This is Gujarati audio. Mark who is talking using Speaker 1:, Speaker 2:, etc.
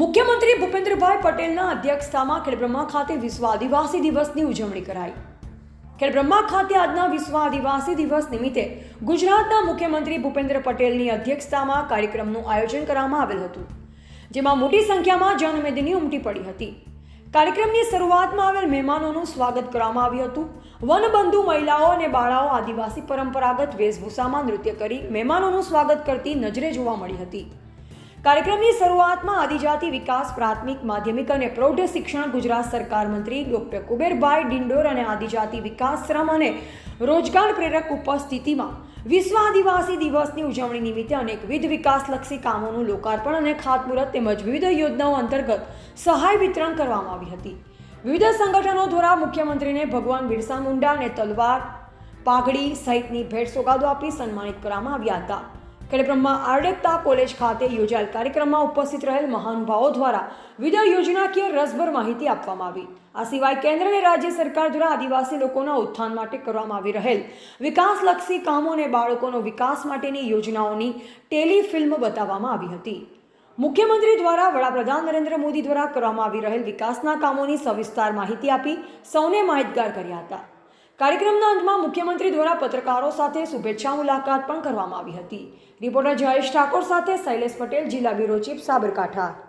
Speaker 1: મુખ્યમંત્રી ભૂપેન્દ્રભાઈ પટેલના અધ્યક્ષતામાં ખેડબ્રહ્મા ખાતે વિશ્વ આદિવાસી દિવસની ઉજવણી કરાઈ. ખેડબ્રહ્મા ખાતે આજના વિશ્વ દિવસ નિમિત્તે ગુજરાતના મુખ્યમંત્રી ભૂપેન્દ્ર પટેલની અધ્યક્ષતામાં કાર્યક્રમનું આયોજન કરવામાં આવેલ હતું, જેમાં મોટી સંખ્યામાં જનમેદની ઉમટી પડી હતી. કાર્યક્રમની શરૂઆતમાં આવેલ મહેમાનોનું સ્વાગત કરવામાં આવ્યું હતું. વનબંધુ મહિલાઓ અને બાળાઓ આદિવાસી પરંપરાગત વેશભૂષામાં નૃત્ય કરી મહેમાનોનું સ્વાગત કરતી નજરે જોવા મળી હતી. કાર્યક્રમની શરૂઆતમાં આદિજાતિ વિકાસ, પ્રાથમિક, માધ્યમિક અને પ્રૌઢ શિક્ષણ ગુજરાત સરકાર મંત્રી ડોક્ટર કુબેરભાઈ ડિંડોર અને આદિજાતિ વિકાસ શ્રમ અને રોજગાર પ્રેરક ઉપસ્થિતિમાં વિશ્વ આદિવાસી દિવસની ઉજવણી નિમિત્તે અનેકવિધ વિકાસલક્ષી કામોનું લોકાર્પણ અને ખાતમુહૂર્ત તેમજ વિવિધ યોજનાઓ અંતર્ગત સહાય વિતરણ કરવામાં આવી હતી. વિવિધ સંગઠનો દ્વારા મુખ્યમંત્રીને ભગવાન બિરસા મુંડા અને તલવાર, પાઘડી સહિતની ભેટ સોગાદો આપી સન્માનિત કરવામાં આવ્યા હતા. ખેડબ્રહ્મા આરડેપતા કોલેજ ખાતે યોજાયેલ કાર્યક્રમમાં ઉપસ્થિત રહેલ મહાનુભાવો દ્વારા વિવિધ યોજનાકીય રસભર માહિતી આપવામાં આવી. આ સિવાય કેન્દ્ર અને રાજ્ય સરકાર દ્વારા આદિવાસી લોકોના ઉત્થાન માટે કરવામાં આવી રહેલ વિકાસલક્ષી કામો અને બાળકોનો વિકાસ માટેની યોજનાઓની ટેલિફિલ્મ બતાવવામાં આવી હતી. મુખ્યમંત્રી દ્વારા વડાપ્રધાન નરેન્દ્ર મોદી દ્વારા કરવામાં આવી રહેલ વિકાસના કામોની સવિસ્તાર માહિતી આપી સૌને માહિતગાર કર્યા હતા. કાર્યક્રમના અંતમાં મુખ્યમંત્રી દ્વારા પત્રકારો સાથે શુભેચ્છા મુલાકાત પણ કરવામાં આવી હતી. રિપોર્ટર જયેશ ઠાકોર સાથે શૈલેષ પટેલ, જિલ્લા બ્યુરો ચીફ સાબરકાંઠા.